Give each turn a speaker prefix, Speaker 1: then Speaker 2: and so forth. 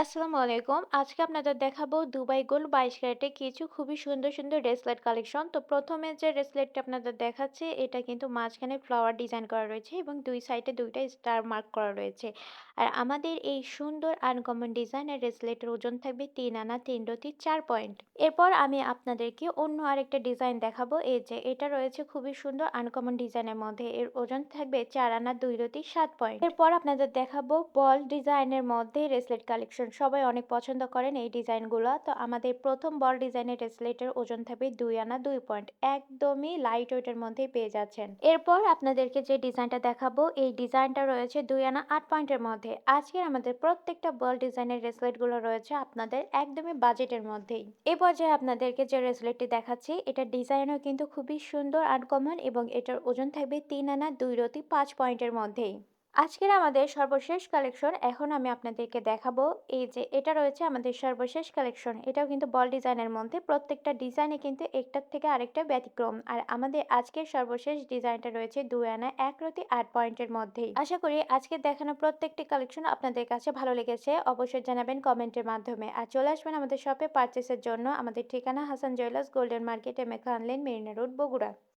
Speaker 1: আসসালামু আলাইকুম। আজকে আপনাদের দেখাবো দুবাই গোল্ড ২২ ক্যারেটে কিছু খুবই সুন্দর, সুন্দর ব্রেসলেট কালেকশন। তো ১ম এ যে ব্রেসলেটটা আপনাদের দেখাচ্ছে এটা কিন্তু মাঝখানে ফ্লাওয়ার ডিজাইন করা রয়েছে এবং দুই সাইডে ২ টা স্টার মার্ক করা রয়েছে। আর আমাদের এই সুন্দর আনকমন ডিজাইনের ব্রেসলেটের ওজন থাকবে তিন আনা তিন রতি চার পয়েন্ট। এরপর আমি আপনাদেরকে অন্য আরেকটা ডিজাইন দেখাবো। এই যে এটা রয়েছে খুবই সুন্দর আনকমন ডিজাইনের মধ্যে। এর ওজন থাকবে চার আনা দুই রতি সাত পয়েন্ট। এরপর আপনাদের দেখাবো বল ডিজাইনের মধ্যে ব্রেসলেট কালেকশন। সবাই অনেক পছন্দ করেন এই ডিজাইনগুলো। তো আমাদের প্রথম বল ডিজাইনের ব্রেসলেটের ওজন থাকবে দুই আনা দুই পয়েন্ট। একদমই লাইট ওয়েটের মধ্যেই পেয়ে যাচ্ছেন। এরপর আপনাদেরকে যে ডিজাইনটা দেখাবো, এই ডিজাইনটা রয়েছে দুই আনা আট পয়েন্টের মধ্যে। আজকের আমাদের প্রত্যেকটা বল ডিজাইনের ব্রেসলেটগুলো রয়েছে আপনাদের একদমই বাজেটের মধ্যেই। এ পর্যায়ে আপনাদেরকে যে ব্রেসলেটটি দেখাচ্ছি এটার ডিজাইনও কিন্তু খুবই সুন্দর আনকমন এবং এটার ওজন থাকবে তিন আনা দুই রতি পাঁচ পয়েন্টের মধ্যেই। আজকের আমাদের সর্বশেষ কালেকশন এখন আমি আপনাদেরকে দেখাবো। এই যে এটা রয়েছে আমাদের সর্বশেষ কালেকশন এটাও কিন্তু বল ডিজাইনের মধ্যে। প্রত্যেকটা ডিজাইনে কিন্তু একটার থেকে আরেকটা ব্যতিক্রম। আর আমাদের আজকের সর্বশেষ ডিজাইনটা রয়েছে দুই আনা এক রতি আট পয়েন্টের মধ্যেই। আশা করি আজকে দেখানো প্রত্যেকটি কালেকশন আপনাদের কাছে ভালো লেগেছে। অবশ্যই জানাবেন কমেন্টের মাধ্যমে। আর চলে আসবেন আমাদের শপে পারচেসের জন্য। আমাদের ঠিকানা Hasan jewellers golden market M A খানলেন Marina road Bogura.